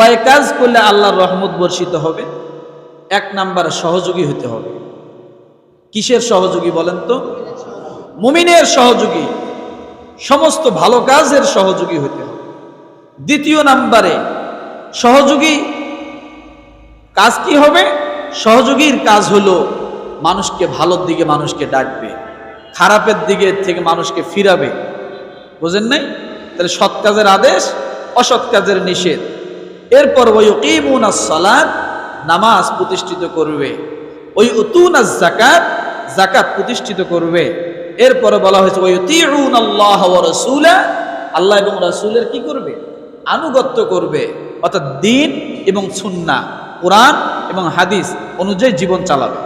কয় কাজ করলে আল্লাহর রহমত বর্ষিত হবে। এক নাম্বার, সহযোগী হতে হবে। কিসের সহযোগী বলেন তো? মুমিনের সহযোগী। সমস্ত ভালো কাজের সহযোগী হতে হবে। দ্বিতীয় নাম্বারে, সহযোগী কাজ কি হবে? সহযোগীর কাজ হলো মানুষকে ভালোর দিকে মানুষকে ডাকবে, খারাপের দিকে থেকে মানুষকে ফিরাবে। বোঝেন নাই? তাহলে সৎ কাজের আদেশ, অসৎ কাজের নিষেধ। এরপর ওই সালাদ নামাজ প্রতিষ্ঠিত করবে। ওই উতুনা জাকাত জাকাত প্রতিষ্ঠিত করবে। এরপরে বলা হয়েছে ওই তিউন আল্লাহ রসুলা, আল্লাহ এবং রসুলের কি করবে? আনুগত্য করবে। অর্থাৎ দিন এবং সুন্না কোরআন এবং হাদিস অনুযায়ী জীবন চালাবে।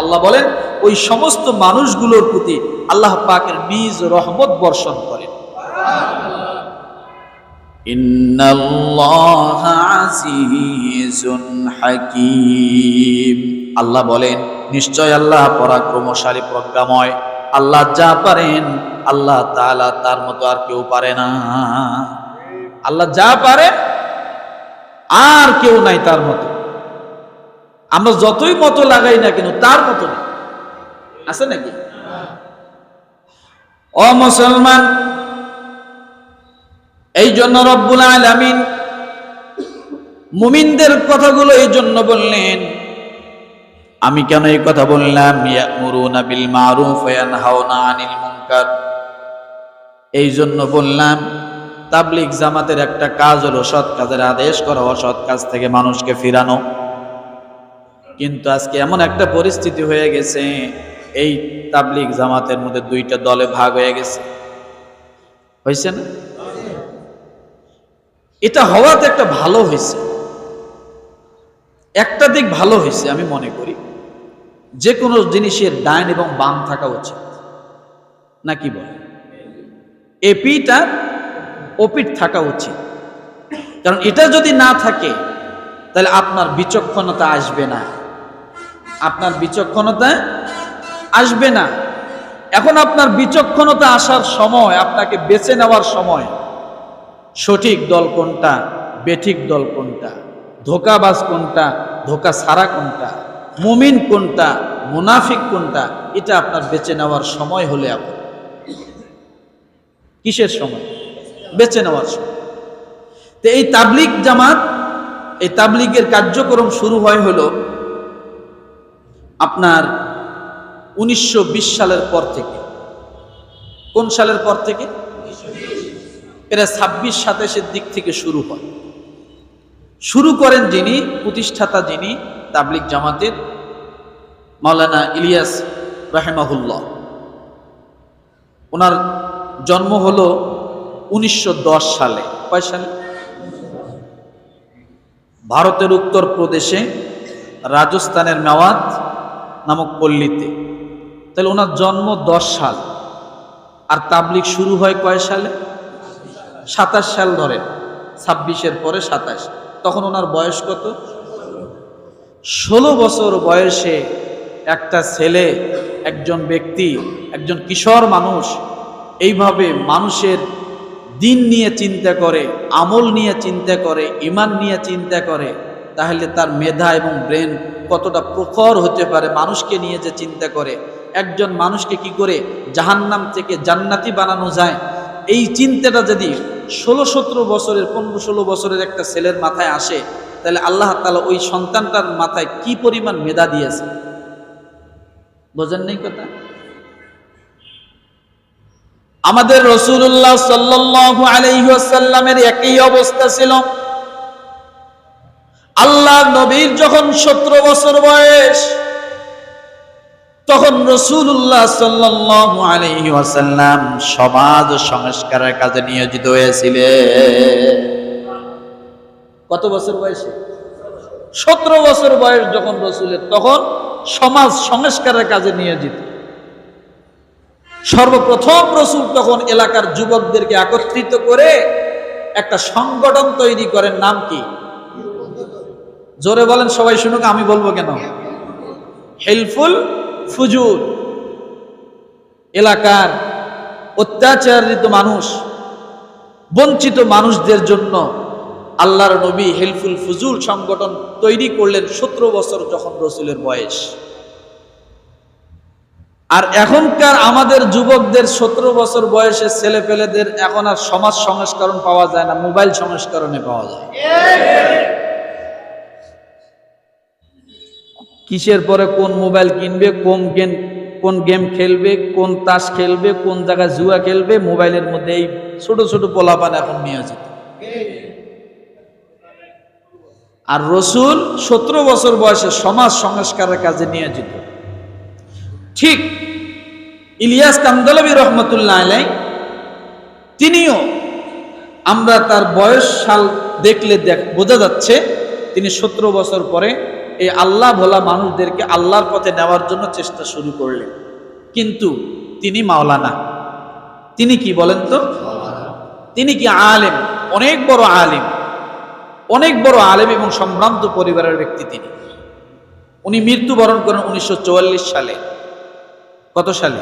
আল্লাহ বলেন, ওই সমস্ত মানুষগুলোর প্রতি আল্লাহ পাকের নিজ রহমত বর্ষণ করেন। আল্লাহ বলেন, নিশ্চয় আল্লাহ পরাক্রমশালী প্রজ্ঞাময়। আল্লাহ যা পারেন, আল্লাহ তাআলা তার মতো আর কেউ পারে না। আল্লাহ যা পারে, আর কেউ নাই তার মতো। আমরা যতই মতো লাগাই না কেন, তার মতো আছে নাকি? অ মুসলমান এই জন্য রব্বুল আলামিন মুমিনদের কথাগুলো এই জন্য বললেন, আমি কেন এই কথা বললাম? বিল মারুফ আনিল এই জন্য বললাম, তাবলিগ জামাতের একটা কাজ হলো সৎ কাজের আদেশ করা, অসৎ কাজ থেকে মানুষকে ফিরানো। কিন্তু আজকে এমন একটা পরিস্থিতি হয়ে গেছে, এই তাবলিগ জামাতের মধ্যে দুইটা দলে ভাগ হয়ে গেছে। হয়েছে না? এটা হওয়াতে একটা ভালো হয়েছে। একটা দিক ভালো হয়েছে, আমি মনে করি। যে কোনো জিনিসের ডাইন এবং বাম থাকা উচিত। না কি বলে এপিটা ওপিট থাকা উচিত। কারণ এটা যদি না থাকে, তাহলে আপনার বিচক্ষণতা আসবে না। আপনার বিচক্ষণতা আসবে না। এখন আপনার বিচক্ষণতা আসার সময়, আপনাকে বেছে নেওয়ার সময় সঠিক দল কোনটা, বেঠিক দল কোনটা, ধোকাবাজ কোনটা ধোকা সারা কোনটা, মুমিন কোনটা, মুনাফিক কোনটা, এটা আপনার বেছে নেওয়ার সময় হলে এখন কিসের সময়? বেছে নেওয়ার সময়। তো এই তাবলিগ জামাত, এই তাবলিগের কার্যক্রম শুরু হয় হলো আপনার উনিশশো বিশ সালের পর থেকে। কোন সালের পর থেকে? এরা ছাব্বিশ সাতাশের দিক থেকে শুরু হয়। শুরু করেন যিনি, প্রতিষ্ঠাতা যিনি তাবলিক জামাতের মাওলানা ইলিয়াস রাহেমাহুল্লাহ। ওনার জন্ম হলো উনিশশো সালে। কয় সালে? ভারতের উত্তর প্রদেশে রাজস্থানের মেওয়াত নামক পল্লীতে। তাহলে ওনার জন্ম দশ সাল। আর তাবলিক শুরু হয় কয় সালে? সাতাশ সাল ধরেন, ছাব্বিশের পরে সাতাশ। তখন ওনার বয়স কত? ষোলো বছর বয়সে একটা ছেলে, একজন ব্যক্তি, একজন কিশোর মানুষ এইভাবে মানুষের দিন নিয়ে চিন্তা করে, আমল নিয়ে চিন্তা করে ইমান নিয়ে চিন্তা করে, তাহলে তার মেধা এবং ব্রেন কতটা প্রখর হতে পারে মানুষকে নিয়ে যে চিন্তা করে। একজন মানুষকে কি করে জাহান্নাম থেকে জান্নাতি বানানো যায়? এই চিন্তাটা যদি ষোলো সতেরো বছরের, পনেরো ষোলো বছরের একটা ছেলের মাথায় আসে, তাহলে আল্লাহ তালা ওই সন্তানটার মাথায় কি পরিমাণ মেধা দিয়েছে? বোঝেন নেই কথা? আমাদের রসুল্লাহ সাল্লাল্লাহু আলাইহি একই অবস্থা ছিল। আল্লাহ নবীর যখন সতেরো বছর বয়স তখন রসুল্লাহ সাল্লাল্লাহু আলাইহি ওয়াসাল্লাম সমাজ সংস্কারের কাজে নিয়োজিত হয়েছিলেন। কত বছর বয়সে? সতেরো বছর বয়স যখন রসুলের, তখন সমাজ সংস্কারের কাজে নিয়োজিত। সর্বপ্রথম রসুল তখন এলাকার যুবকদেরকে একত্রিত করে একটা সংগঠন তৈরি করেন, নাম কি? জোরে বলেন, সবাই শুনুক, আমি বলব কেন? হেল্পফুল ফুজুর, এলাকার অত্যাচারিত মানুষ, বঞ্চিত মানুষদের জন্য আল্লাহর নবী হেলফুল ফুজুল সংগঠন তৈরি করলেন সতেরো বছর যখন রসুলের বয়স। আর এখনকার আমাদের যুবকদের সতেরো বছর বয়সে ছেলে পেলেদের এখন আর সমাজ সংস্করণ পাওয়া যায় না, মোবাইল সংস্করণে পাওয়া যায়। কিসের পরে কোন মোবাইল কিনবে, কোন গেম কোন গেম খেলবে, কোন তাস খেলবে, কোন জায়গায় জুয়া খেলবে, মোবাইলের মধ্যে এই ছোট ছোট পোলাপান এখন নিয়োজিত আর রসুল সতেরো বছর বয়সে সমাজ সংস্কারের কাজে নিয়োজিত। ঠিক ইলিয়াস কান্দলবী রহমতুল্লাহ আলাই, তিনিও আমরা তার বয়স সাল দেখলে দেখ বোঝা যাচ্ছে, তিনি সতেরো বছর পরে এই আল্লাহ ভোলা মানুষদেরকে আল্লাহর পথে নেওয়ার জন্য চেষ্টা শুরু করলেন। কিন্তু তিনি মাওলানা। তিনি কি বলেন তো? তিনি কি আলেম? অনেক বড় আলেম। অনেক বড় আলেম এবং সম্ভ্রান্ত পরিবারের ব্যক্তি তিনি। উনি মৃত্যুবরণ করেন উনিশশো চুয়াল্লিশ সালে। কত সালে?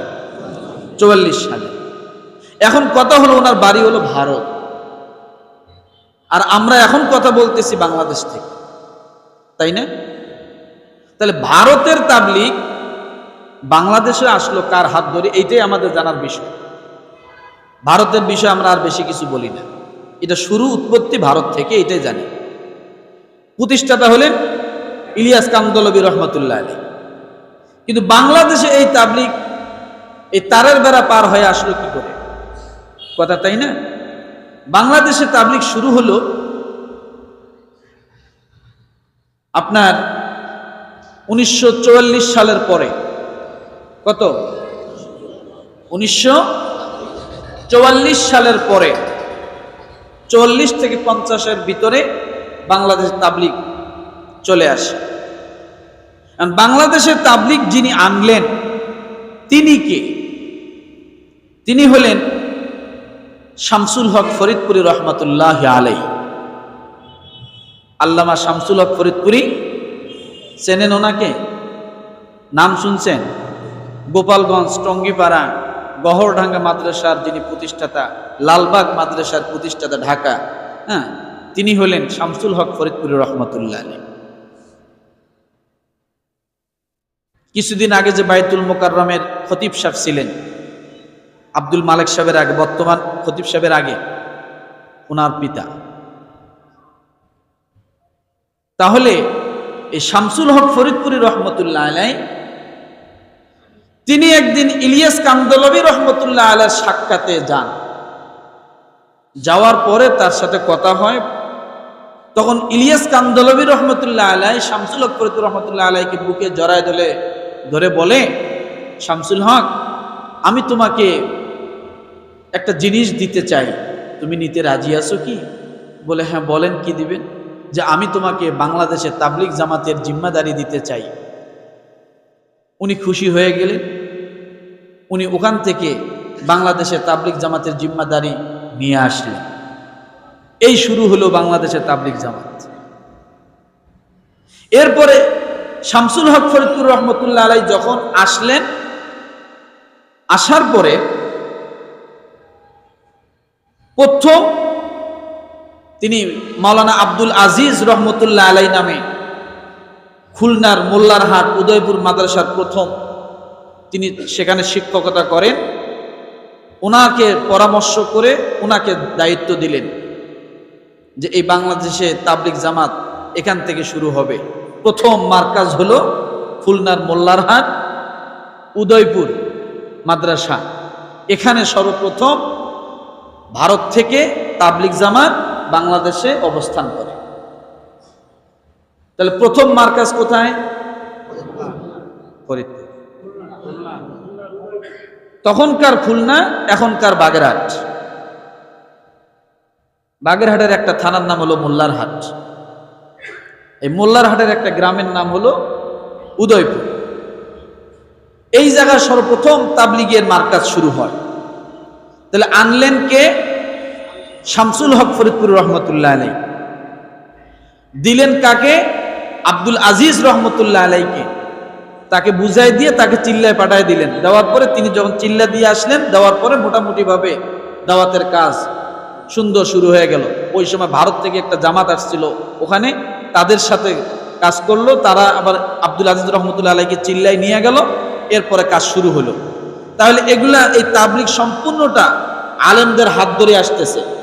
চুয়াল্লিশ সালে। এখন কথা হলো ওনার বাড়ি হলো ভারত। আর আমরা এখন কথা বলতেছি বাংলাদেশ থেকে। তাই না? তাহলে ভারতের তাবলিগ বাংলাদেশে আসলো কার হাত ধরে? এইটাই আমাদের জানার বিষয়। ভারতের বিষয়ে আমরা আর বেশি কিছু বলি না। এটা শুরু উৎপত্তি ভারত থেকে, এটাই জানি। প্রতিষ্ঠাতা হলেন ইলিয়াস কান্দলবী রহমতুল্লাহ আলী কিন্তু বাংলাদেশে এই তাবলিগ এই তারের বেড়া পার হয়ে আসলো কি করে? কথা তাই না? বাংলাদেশে তাবলিগ শুরু হলো আপনার উনিশশো চুয়াল্লিশ সালের পরে। কত? উনিশশো চুয়াল্লিশ সালের পরে। চল্লিশ থেকে পঞ্চাশের ভিতরে বাংলাদেশ তাবলিগ চলে আসে। বাংলাদেশের তাবলিগ যিনি আনলেন, তিনি কে? তিনি হলেন শামসুল হক ফরিদপুরি রহমতুল্লাহ আলাই আল্লামা শামসুল হক ফরিদপুরি চেনেন ওনাকে? নাম শুনছেন? গোপালগঞ্জ টঙ্গিপাড়া গহরডাঙ্গা মাদ্রাসার যিনি প্রতিষ্ঠাতা, লালবাগ মাদ্রাসার প্রতিষ্ঠাতা ঢাকা হ্যাঁ তিনি হলেন শামসুল হক ফরিদপুরি রহমতুল্লাহ আলী কিছুদিন আগে যে বাইতুল মোকাররমের খতিব সাহেব ছিলেন, আব্দুল মালিক সাহেবের আগে, বর্তমান খতিব সাহেবের আগে, ওনার পিতা। তাহলে এই শামসুল হক ফরিদপুরি রহমতুল্লাহ আলাই, তিনি একদিন ইলিয়াস কান্দলবী রহমতুল্লাহ আলার সাক্ষাতে যান। যাওয়ার পরে তার সাথে কথা হয়। তখন ইলিয়াস কান্দলবী রহমতুল্লাহ আলাই শামসুল হক ফরিদপুর রহমতুল্লাহ আলাইকে বুকে জড়ায় ধরে ধরে বলে, শামসুল হক, আমি তোমাকে একটা জিনিস দিতে চাই। তুমি নিতে রাজি আছো কি? বলে হ্যাঁ বলেন, কি দিবেন? যে আমি তোমাকে বাংলাদেশে তাবলিক জামাতের জিম্মাদারি দিতে চাই। উনি খুশি হয়ে গেলেন। উনি ওখান থেকে বাংলাদেশে তাবলিক জামাতের জিম্মাদারি নিয়ে আসলেন। এই শুরু হলো বাংলাদেশের তাবলিক জামাত। এরপরে শামসুল হক ফরিদপুর রহমতুল্লাহ আলাই যখন আসলেন, আসার পরে প্রথম তিনি মাওলানা আব্দুল আজিজ রহমতুল্লাহ আলাই নামে খুলনার মোল্লারহাট উদয়পুর মাদ্রাসার প্রথম তিনি সেখানে শিক্ষকতা করেন। ওনাকে পরামর্শ করে ওনাকে দায়িত্ব দিলেন যে এই বাংলাদেশে তাবলিক জামাত এখান থেকে শুরু হবে। প্রথম মার্কাজ হলো খুলনার মোল্লারহাট উদয়পুর মাদ্রাসা। এখানে সর্বপ্রথম ভারত থেকে তাবলিক জামাত বাংলাদেশে অবস্থান করে। তাহলে প্রথম মার্কাজ কোথায়? তখনকার খুলনা, এখনকার বাগেরহাট। বাগেরহাটের একটা থানার নাম হলো মোল্লারহাট। এই মোল্লারহাটের একটা গ্রামের নাম হলো উদয়পুর। এই জায়গায় সর্বপ্রথম তাবলিগের মার্কাজ শুরু হয়। তাহলে আনলেন কে? শামসুল হক ফরিদপুর রহমতুল্লাহ আলাই দিলেন কাকে? আব্দুল আজিজ রহমতুল্লাহ আলাইকে। তাকে বুঝাই দিয়ে তাকে চিল্লায় পাঠায় দিলেন। দেওয়ার পরে তিনি যখন চিল্লা দিয়ে আসলেন, দেওয়ার পরে মোটামুটি ভাবে দাওয়াতের কাজ সুন্দর শুরু হয়ে গেল। ওই সময় ভারত থেকে একটা জামাত আসছিল ওখানে, তাদের সাথে কাজ করল। তারা আবার আব্দুল আজিজ রহমতুল্লাহ আলাইকে চিল্লাই নিয়ে গেল। এরপরে কাজ শুরু হলো। তাহলে এগুলা এই তাবলিক সম্পূর্ণটা আলেমদের হাত ধরে আসতেছে।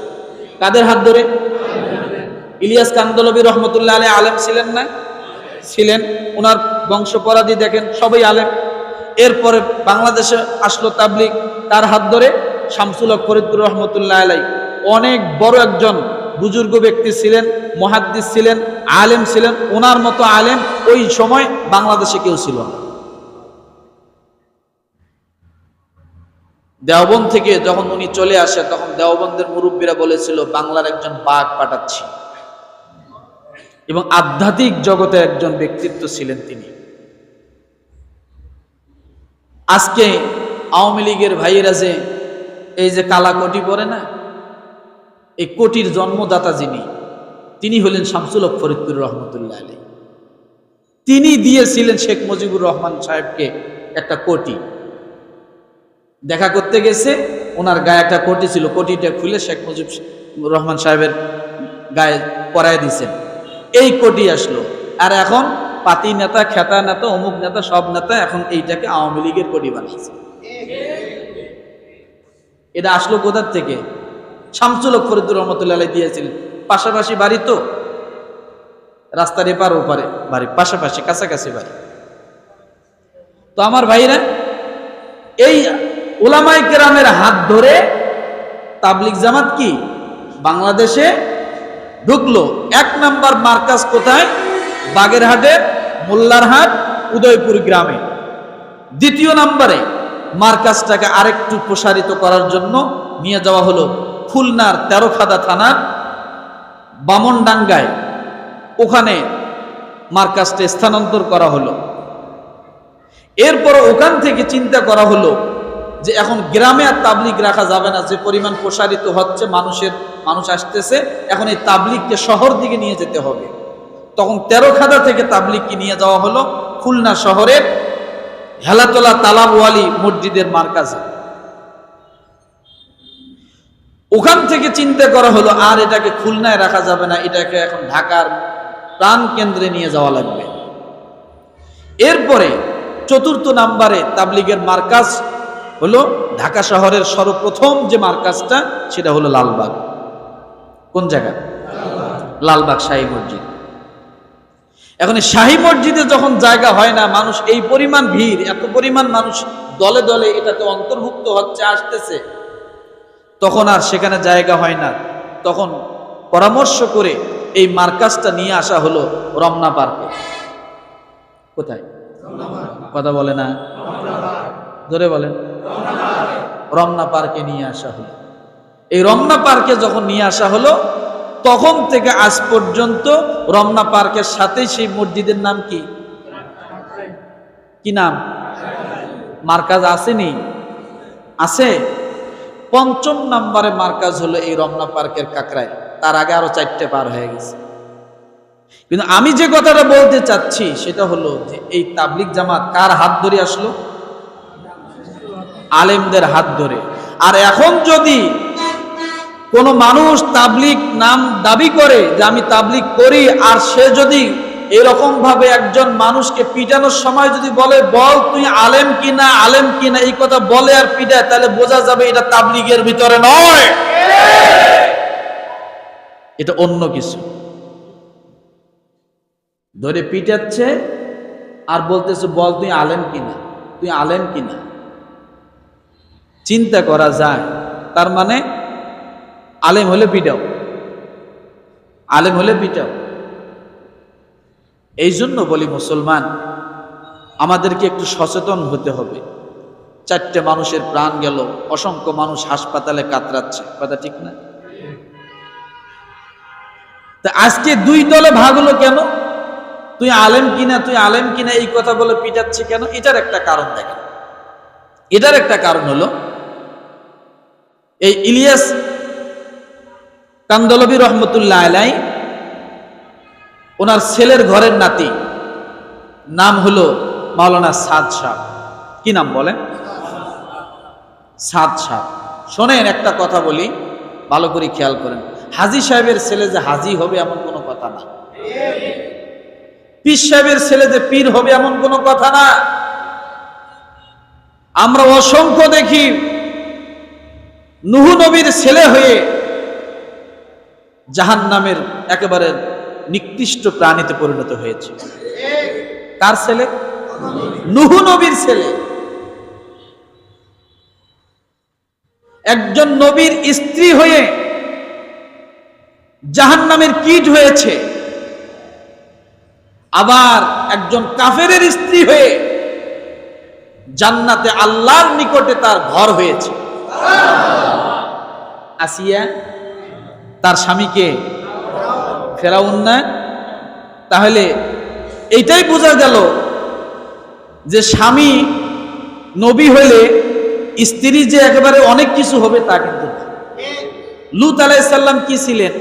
কাদের হাত ধরে? ইলিয়াস কান্দলবী রহমতুল্লাহ আলী আলেম ছিলেন না? ছিলেন। ওনার বংশপরাধী দেখেন, সবাই আলেম। এরপরে বাংলাদেশে আসলো তাবলিক তার হাত ধরে শামসুল হক ফরিদপুর রহমতুল্লাহ আলাই অনেক বড় একজন বুজুর্গ ব্যক্তি ছিলেন, মহাদ্দিস ছিলেন, আলেম ছিলেন। ওনার মতো আলেম ওই সময় বাংলাদেশে কেউ ছিল না। দেওবন্দ থেকে যখন উনি চলে আসে তখন দেওবন্দের মুরব্বীরা বলেছিল, বাংলার একজন বাঘ পাঠাচ্ছি। এবং আধ্যাত্মিক জগতে একজন ব্যক্তিত্ব ছিলেন তিনি। আজকে আওয়ামী লীগের ভাইয়েরা যে, এই যে কালা কোটি পরে না, এই কোটির জন্মদাতা যিনি, তিনি হলেন শামসুল ফরিদপুর রহমতুল্লাহ আলী তিনি দিয়েছিলেন শেখ মুজিবুর রহমান সাহেবকে একটা কোটি। দেখা করতে গেছে, ওনার গায়ে একটা কোটি ছিল, কোটিটা খুলে শেখ মুজিব রহমান সাহেবের গায়ে পরায় দিয়েছেন এই কোটি আসলো। আর এখন পাতি নেতা, খেতা নেতা, অমুক নেতা, সব নেতা এখন এইটাকে আওয়ামী লীগের কোটি বানিয়েছে। এটা আসলো কোথার থেকে? শামসুল হক ফরিদুর রহমতুল্লাহ দিয়েছিলেন। পাশাপাশি বাড়ি তো? রাস্তার এপার ওপারে বাড়ি, পাশাপাশি, কাছাকাছি বাড়ি। তো আমার ভাইরা, এই ওলামাই কেরামের হাত ধরে তাবলিক জামাত কি? বাংলাদেশে ঢুকলো। এক নাম্বার মার্কাজ কোথায়? বাগেরহাটের মোল্লারহাট, উদয়পুর গ্রামে। দ্বিতীয় নাম্বারে মার্কাজটাকে আরেকটু প্রসারিত করার জন্য নিয়ে যাওয়া হলো খুলনার তেরোখাদা থানার বামনডাঙ্গায়। ওখানে মার্কাজটা স্থানান্তর করা হলো। এরপর ওখান থেকে চিন্তা করা হলো যে এখন গ্রামে আর তাবলিক রাখা যাবে না, যে পরিমাণ প্রসারিত হচ্ছে মানুষের, মানুষ আসতেছে, এখন এই তাবলিককে শহর দিকে নিয়ে যেতে হবে। তখন তেরোখাদা থেকে তাবলিককে নিয়ে যাওয়া হলো খুলনা শহরের হেলাতলা তালাবওয়ালি মসজিদের মার্কাজে। ওখান থেকে চিন্তা করা হলো, আর এটাকে খুলনায় রাখা যাবে না, এটাকে এখন ঢাকার প্রাণ কেন্দ্রে নিয়ে যাওয়া লাগবে। এরপরে চতুর্থ নাম্বারে তাবলিগের মার্কাজ হলো ঢাকা শহরের সর্বপ্রথম যে মার্কাজটা, সেটা হলো লালবাগ। কোন জায়গা? লালবাগ শাহী মসজিদ। এখন শাহী মসজিদে যখন জায়গা হয় না, মানুষ এই পরিমাণ ভিড়, এত পরিমাণ মানুষ দলে দলে এটাতে অন্তর্ভুক্ত হচ্ছে, আসতেছে, তখন আর সেখানে জায়গা হয় না। তখন পরামর্শ করে এই মার্কাজটা নিয়ে আসা হলো রমনা পার্কে। কোথায়? কথা বলে না? ধরে বলেন। রমনা পার্কে নিয়ে আসা হলো। এই রমনা পার্কে যখন নিয়ে আসা হলো, তখন থেকে আজ পর্যন্ত রমনা পার্কের সাথেই সেই মসজিদের নাম কি? কি নাম? মার্কাজ আসেনি? আছে। পঞ্চম নাম্বারে মার্কাজ হলো এই রমনা পার্কের কাকরায় তার আগে আরও চারটে পার হয়ে গেছে। কিন্তু আমি যে কথাটা বলতে চাচ্ছি, সেটা হলো যে এই তাবলিক জামাত কার হাত ধরে আসলো? আলেমদের হাত ধরে। আর এখন যদি কোনো মানুষ তাবলিক নাম দাবি করে যে আমি তাবলিক করি, আর সে যদি এরকম ভাবে একজন মানুষকে পিটানোর সময় যদি বলে, বল তুই আলেম কিনা আলেম কিনা, এই কথা বলে আর পিটায়, তাহলে বোঝা যাবে এটা তাবলিগের ভিতরে নয়। এটা অন্য কিছু। ধরে পিটাচ্ছে আর বলতেছে, বল তুই আলেম কিনা, তুই আলেম কিনা? চিন্তা করা যায়। তার মানে আলেম হলে পিটাও আলেম হলে পিটাও এই জন্য বলি মুসলমান, আমাদেরকে একটু সচেতন হতে হবে। চারটে মানুষের প্রাণ গেল, অসংখ্য মানুষ হাসপাতালে কাতরাচ্ছে। কথা ঠিক না? তা আজকে দুই দলে ভাগ হলো কেন? তুই আলেম কিনা তুই আলেম কিনা এই কথা বলে পিটাচ্ছে কেন? এটার একটা কারণ দেখেন। এটার একটা কারণ হলো এই ইলিয়াস কান্দলবী রহমতুল্লাহ আলাই, ওনার ছেলের ঘরের নাতি, নাম হলো মাওলানা সাদ সাহ। কি নাম বলেন সাদ সাহ। শোনেন, একটা কথা বলি, ভালো করে খেয়াল করেন। হাজি সাহেবের ছেলে যে হাজি হবে এমন কোনো কথা না। পীর সাহেবের ছেলে যে পীর হবে এমন কোনো কথা না। আমরা অসংখ্য দেখি নুহু নবীর ছেলে হয়ে জাহান নামের একেবারে নিকৃষ্ট প্রাণীতে পরিণত হয়েছে। কার ছেলে? নুহু নবীর ছেলে। একজন নবীর স্ত্রী হয়ে জাহান নামের কীট হয়েছে। আবার একজন কাফেরের স্ত্রী হয়ে জান্নাতে আল্লাহর নিকটে তার ঘর হয়েছে। আসিয়া তার স্বামীকে, ফেরাউন না? তাহলে এইটাই বোঝা গেল যে স্বামী নবী হলে স্ত্রী যে একেবারে অনেক কিছু হবে তা কিন্তু। লুত আলাইসাল্লাম কি ছিলেন?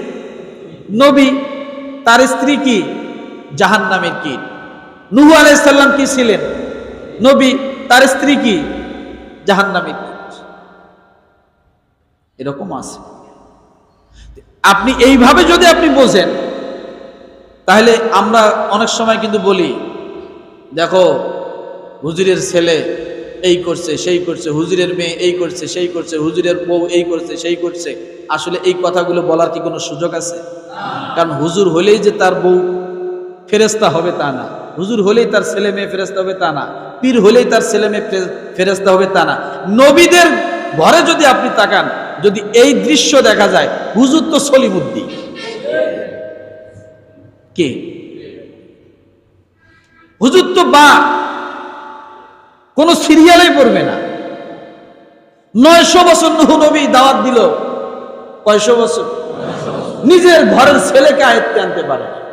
নবী, তার স্ত্রী কি? জাহান নামের কি? নুহু আলাইসাল্লাম কি ছিলেন? নবী, তার স্ত্রী কি? জাহান নামের কি? এরকম আছে। আপনি এইভাবে যদি আপনি বোঝেন, তাহলে আমরা অনেক সময় কিন্তু বলি, দেখো, হুজুরের ছেলে এই করছে, সেই করছে, হুজুরের মেয়ে এই করছে, সেই করছে, হুজুরের বউ এই করছে, সেই করছে। আসলে এই কথাগুলো বলার কি কোনো সুযোগ আছে? কারণ হুজুর হলেই যে তার বউ ফেরেস্তা হবে তা না। হুজুর হলেই তার ছেলে মেয়ে ফেরেস্তা হবে তা না। পীর হলেই তার ছেলে মেয়ে ফেরে- ফেরেস্তা হবে তা না। নবীদের ঘরে যদি আপনি তাকান যদি এই দৃশ্য দেখা যায়, হুজুর তো সলিমুদ্দি কে? হুজুর তো বা। কোন সিরিয়ালে পড়বে না। নয়শো বছর নবী দাওয়াত দিল। কয়শো বছর? নিজের ঘরের ছেলেকে আয়ত্তে আনতে পারে।